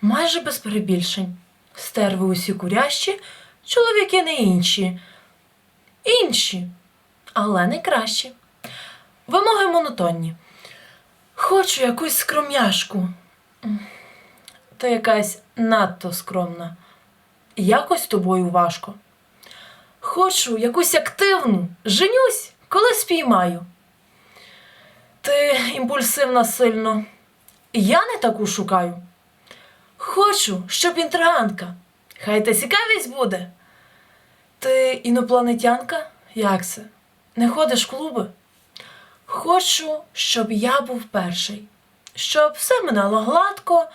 майже без перебільшень. Стерви усі курящі, чоловіки не інші. Інші, але не кращі. Вимоги монотонні. Хочу якусь скромняшку. М, Ти якась надто скромна. Якось тобою важко. Хочу якусь активну, женюсь, коли спіймаю. Ти імпульсивна сильно. Я не таку шукаю. Хочу, щоб інтригантка. Хай та цікавість буде. Ти інопланетянка? Як це? Не ходиш в клуби? Хочу, щоб я був перший, щоб все минало гладко.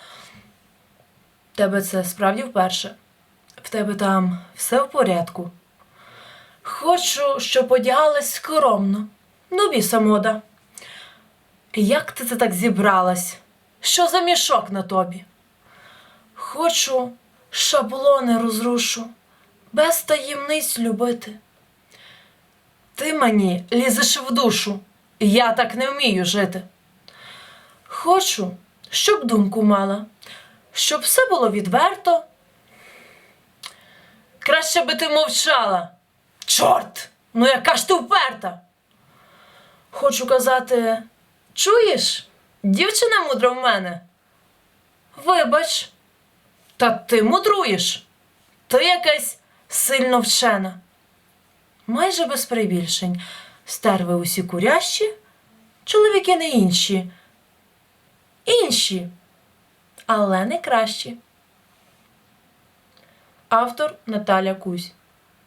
Тебе це справді вперше. В тебе там все в порядку. Хочу, щоб одягалась скромно. Ну, біса мода. Як ти це так зібралась? Що за мішок на тобі? Хочу, шаблони розрушу, без таємниць любити. Ти мені лізеш в душу, я так не вмію жити. Хочу, щоб думку мала, щоб все було відверто. Краще би ти мовчала. Чорт! Ну яка ж ти вперта. Хочу казати, чуєш, дівчина мудра в мене. Вибач, та ти мудруєш. Ти якась сильно вчена. Майже без прибільшень Стерви усі курящі, чоловіки не інші. Інші, але не кращі. Автор Наталя Кузь